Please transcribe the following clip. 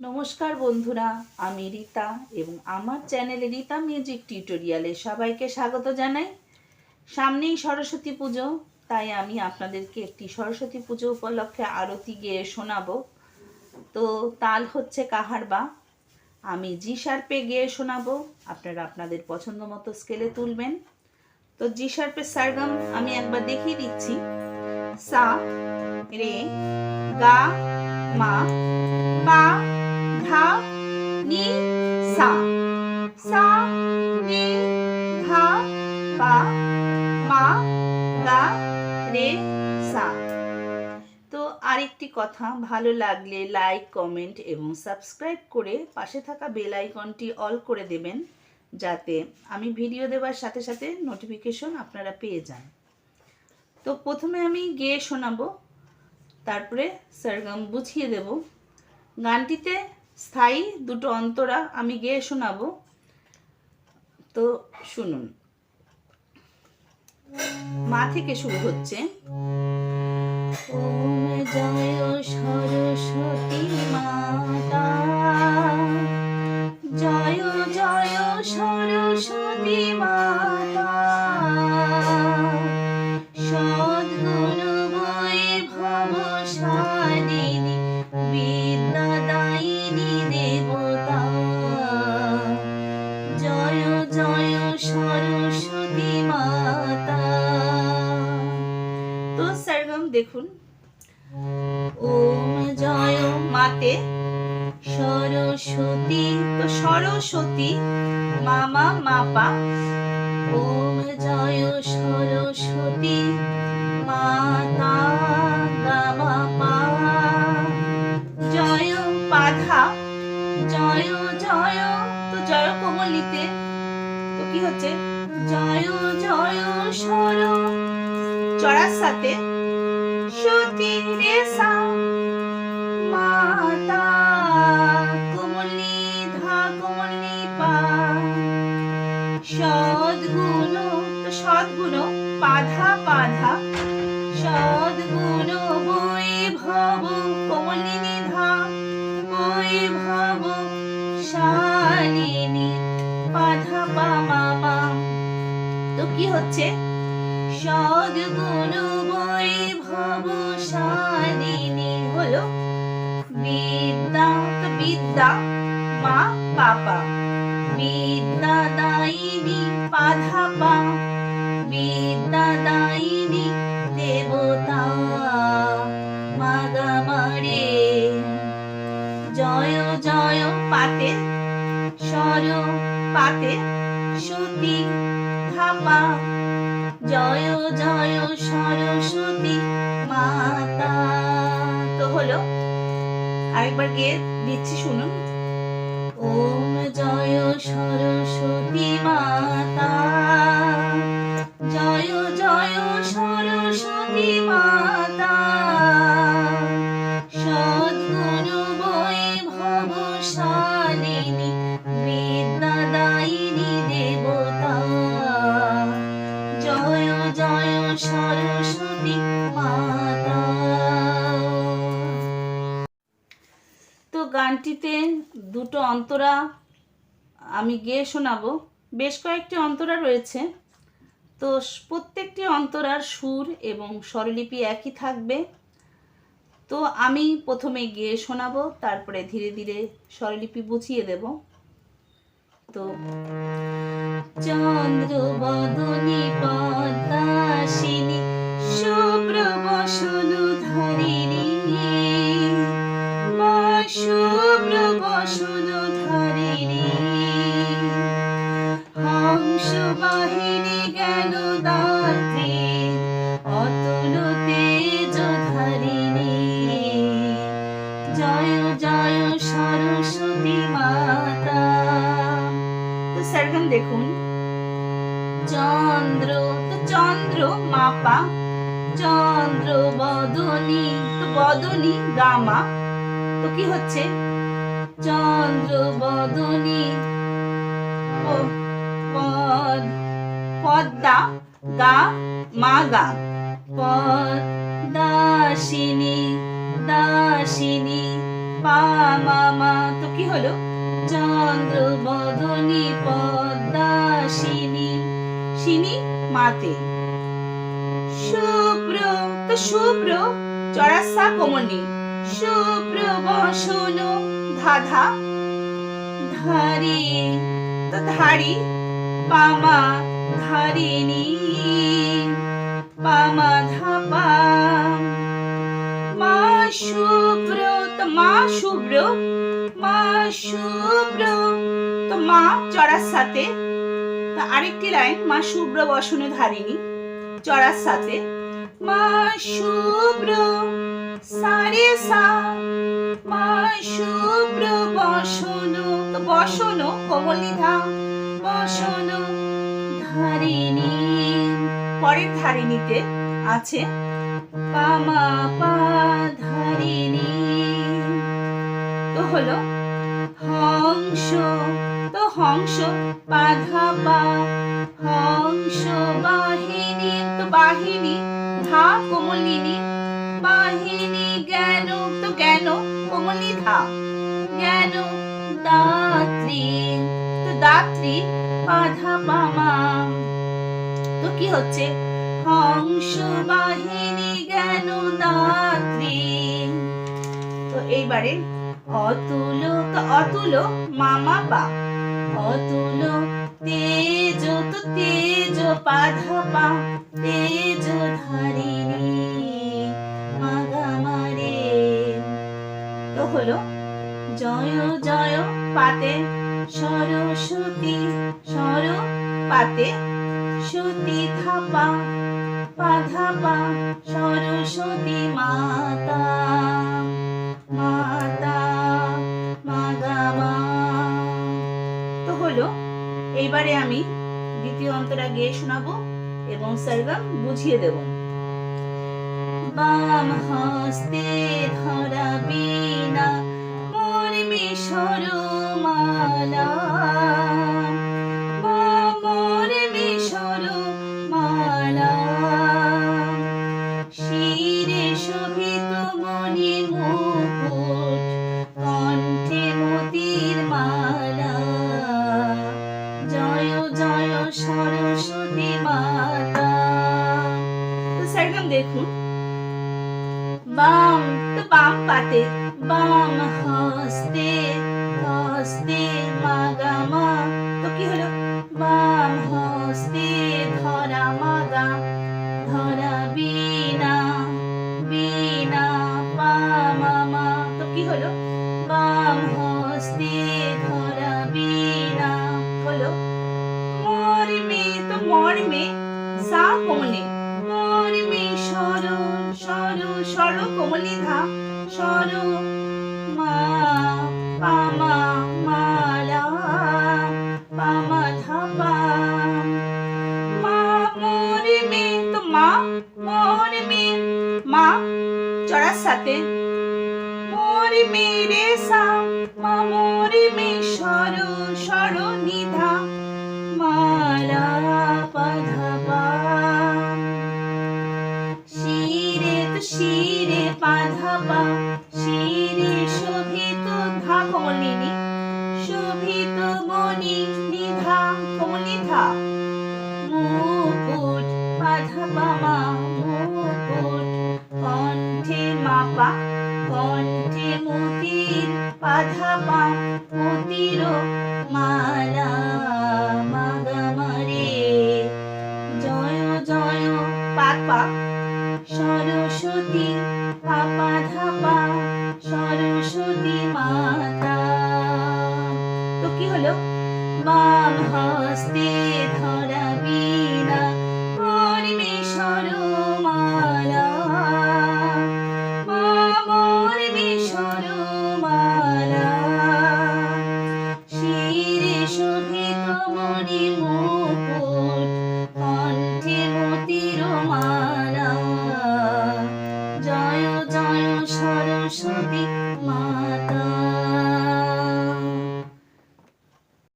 নমস্কার বন্ধুরা, আমি রীতা এবং আমার চ্যানেলে রীতা মিউজিক টিউটোরিয়ালে সবাইকে স্বাগত জানাই। সামনেই সরস্বতী পুজো, তাই আমি আপনাদেরকে একটি সরস্বতী পুজো উপলক্ষে আরতি গেয়ে শোনাবো। তো তাল হচ্ছে কাহারবা আমি জি শার্পে গেয়ে শোনাবো। আপনারা আপনাদের পছন্দ মতো স্কেলে তুলবেন। তো জি শার্পের সারগাম আমি একবার দেখিয়ে দিচ্ছি। সা, রে, গা, মা, পা ধা নি সা। সা রে ধা পা মা, গা, রে, সা। তো আরেকটি কথা, ভালো লাগলে লাইক কমেন্ট এবং সাবস্ক্রাইব করে পাশে থাকা বেল আইকনটি অল করে দেবেন, যাতে আমি ভিডিও দেওয়ার সাথে সাথে নোটিফিকেশন আপনারা পেয়ে যান। তো প্রথমে আমি গেয়ে শোনাবো, তারপরে সরগম বুঝিয়ে দেব। গানটিতে স্থায়ী দুটো অন্তরা আমি গিয়ে শোনাবো। তো শুনুন। মা থেকে শুরু হচ্ছে। জয় সরস্বতী। দেখুন। ওম জয় মাতে। সরস্বতী, তো সরস্বতী, মামা, মাপা। ওম জয় সরস্বতী, মাতা কি হচ্ছে? জয় জয়, সর। চড়ার সাথে সতী রে সা মাতা, কোমলি ধা, কোমলি পা। সদ্গুণ সদ্গুণ পাধা সদ্গুণ বৈভব, কোমলিনী ধা। বৈভব, শালিনী পাধা পা মামা তো কি হচ্ছে? সদ্গুণ বৈভব শালিনী হলো বিদ্যা বিদ্যা, মা পাপা বিদ্যা দায়িনী পাধা বিদ্যা দায়িনী, দেবতা। মাগা মারে। জয় জয় পাতে সর পাতে, সতী ধাপা। জয় জয় সরস্বতী আরেকবার গিয়ে দিচ্ছি শুনুন। ওম জয় সরস্বতী মাতা। গানটিতে দুটো অন্তরা আমি গেয়ে শোনাবো। বেশ কয়েকটি অন্তরা রয়েছে। তো প্রত্যেকটি অন্তরার সুর এবং স্বরলিপি একই থাকবে। তো আমি প্রথমে গিয়ে শোনাবো, তারপরে ধীরে ধীরে স্বরলিপি বুঝিয়ে দেব। তো চন্দ্র বদনী পদ্মাসিনী শুভ্র বসন ধারিণী মা চন্দ্র, তো চন্দ্র মাপা। চন্দ্র, বদনী, তো বদনী, গামা। তো কি হচ্ছে? চন্দ্র, বদনী পদ, পদ্মা, গা, মা, গা। পদ্মাসিনী, দাসিনী, পা, মা মা। হলো? চন্দ্র, বদনী, পদ্মাসিনী সিনি মাতে। শুভ্র তো শুভ্র চড়াসা কোমলি শুভ্র বসন, ধাধা। ধারি, তো ধারি, পামা ধারিণী। পামা ধাপা। মা শুভ্র তো মা শুভ্র মা শুভ্র তো মা চড়ার সাথে আরেকটি লাইন, মা শুভ্র বসনে ধারিণী, চড়ার সাথে। মা শুভ্র সারে সা, মা শুভ্র বসন তো বসন কমলি ধাম বসন ধারিণী। পরের ধারিণীতে আছে পামা পা ধারিণী। তো হলো, হংস হংস বাধা পা হংস বাহিনী, তো বাহিনী, ধা কোমলিনী, বাহিনী জ্ঞান, তো জ্ঞান কোমলি ধা, জ্ঞান দাত্রী, তো দাত্রী বাধা পামা তো কি হচ্ছে? হংস বাহিনী জ্ঞান দাত্রী। তো এইবারে অতুল তো অতুল মামা পা অতুল তেজ তো তেজ পাধা পা তেজ ধারিণী মাগা মারে তো হলো জয় জয় পাতে সরস্বতী সর পাতে সতী থাপা পাধাপা সরস্বতী মাতা। হলো, এইবারে আমি দ্বিতীয় অন্তরা গেয়ে শোনাবো এবং সরগম বুঝিয়ে দেব। বাম হস্তে ধরা বীণা মোর মিশর মালা বাম তো বাম পাতে বাম হস্তে হস্তে মাগামা। তো কি হলো? বাম হস্তে ধরা মাগা, ধরা বীণা বীণা পা মামা তো কি হলো? বাম হস্তে ধরা বীণা হলো। মর্মে, তো মর্মে সা কোমলে সর কোমলি ধা সর মা মুকুট কণ্ঠে মাপা, কণ্ঠে মতির পাধাপা মতির মালা মাগামারে তো কি হলো? বাম হস্তে ধর